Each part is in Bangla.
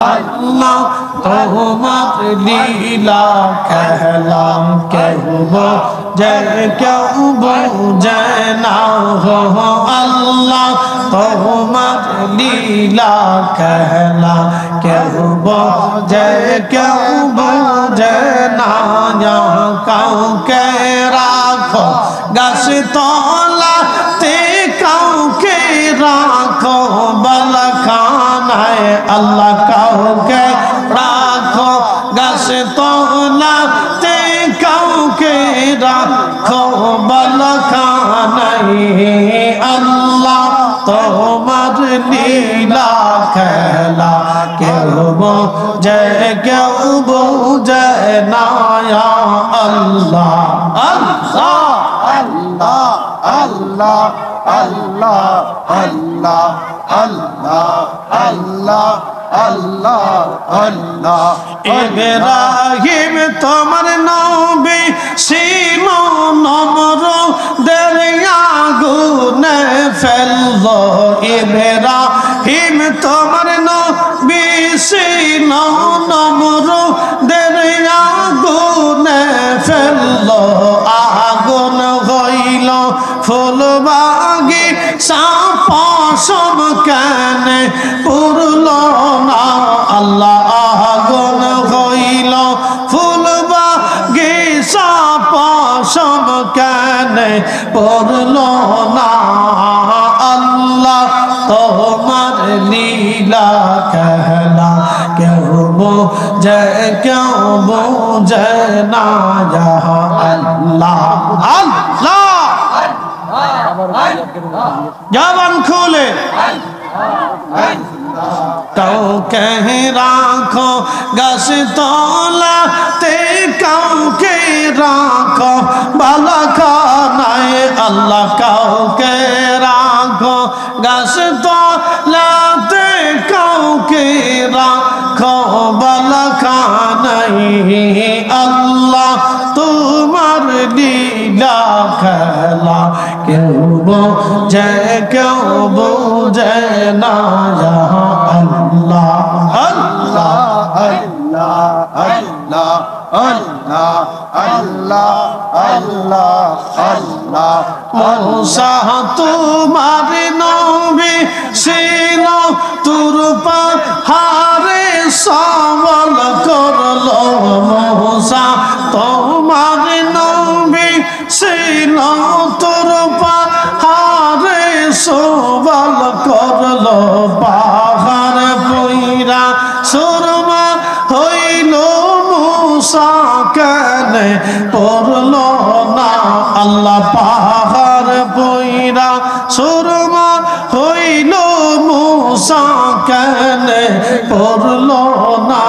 আল্লাহ তোমার লীলা কহলাম কহব যে কেউ বোঝে না হো আল্লাহ তোমার লীলা কহলা কহব যে কেউ বোঝে না কাউকে রাখো, গাছ তলাতে কাউকে রাখো বলখা বালাখানায় আল্লাহ কাউকে রাখো, গাছে গাছ তলাতে কাউকে রাখো বল বালাখানায় আল্লাহ, তোমার লীলা খেলা কেউ বোঝে কেউ বোঝে না আল্লাহ আল্লাহ। আল্লাহ আল্লাহ আল্লাহ আল্লাহ আল্লাহ আল্লাহ আল্লাহ আল্লাহ ইব্রাহিম, তোমার নবী ছিল নম্র দরিয়া গুনে ফেলল। ইব্রাহিম, তোমার হলো বাগে সাপ সব কেন পুরল না? আল্লাহ আগুন হইল। ফুল বাগে সাপ সব কেন উড়ল না? আল্লাহ তোমার লীলা कहला क्यों बोझे क्यों बोझे না। यहाँ আল্লাহ अल्लाह জবান খুলে কাউকে রাখো গাছ তলাতে কাউকে রাখো বালাখানায় আল্লাহ কাউকে রাখো গাছ তলাতে বোঝে কেউ বোঝে না আল্লাহ আল্লাহ আল্লাহ আল্লাহ আল্লাহ আল্লাহ আল্লাহ আল্লাহ মৌসা তোমার নবী ছিল তোর পাহাড়ে সবল করল সুরমা হইল মুসা কেন পড়ল না আল্লাহ পাহাড় বইরা সুরমা হইল মুসা কেন পড়ল না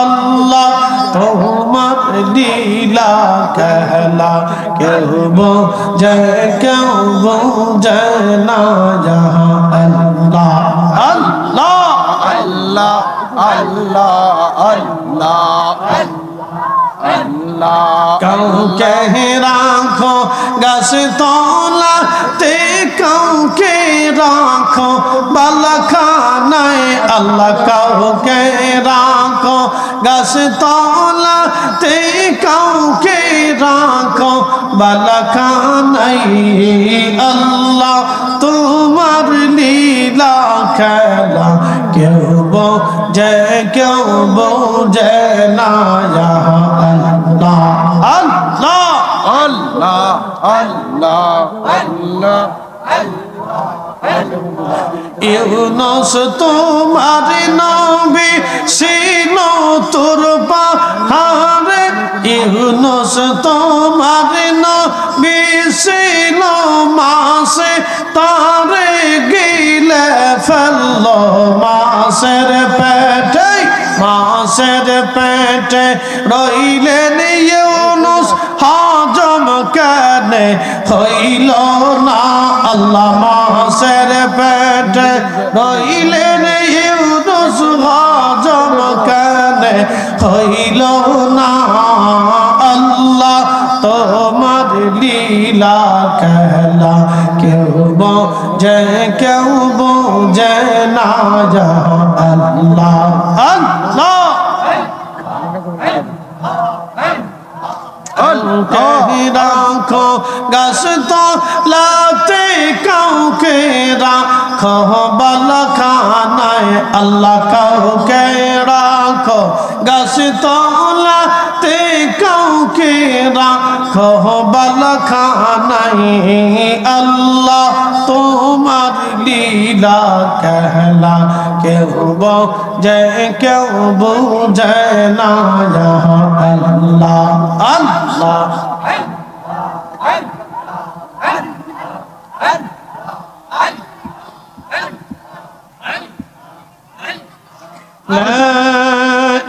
আল্লাহ তোমার লীলা कहला কেউ বোঝে কেউ বোঝে না যাহা আল্লাহ আল্লাহ আল্লাহ আল্লাহ আল্লাহ। আল্লাহ কাউকে রাখো গাছ তলাতে কাউকে রাখো বালাখানায়। আল্লাহ, কাউকে রাখো গাছ তলাতে কাউকে রাখো বালাখানায়। আল্লাহ, তোমার লীলা খেলা কেউ বোঝে কেউ বোঝে না আল্লাহ আল্লাহ আল্লাহ, ইউনুস তোমার নবী ছিল তোর পাহাড়ে। ইউনুস তোমার মাসের পেটে মাসের পেটে রইলেন ইউনুস হজম কেন? হইল না আল্লাহ মাসের পেটে রইলেন ইউনুস হজম কেন? হইল না তোমার লীলা খেলা কেউ বোঝে কেউ বোঝে না আল্লাহ আল্লাহ রাখো গাছ তো লাতে কাউকে রাখো বালা খানায় আল্লাহ কাউকে রাখো গাছ তো কাউকে রাখো বালখানায় আল্লাহ তোমার লীলা कहला কেউ যে কেউ বুঝে না আল্লাহ আল্লাহ لا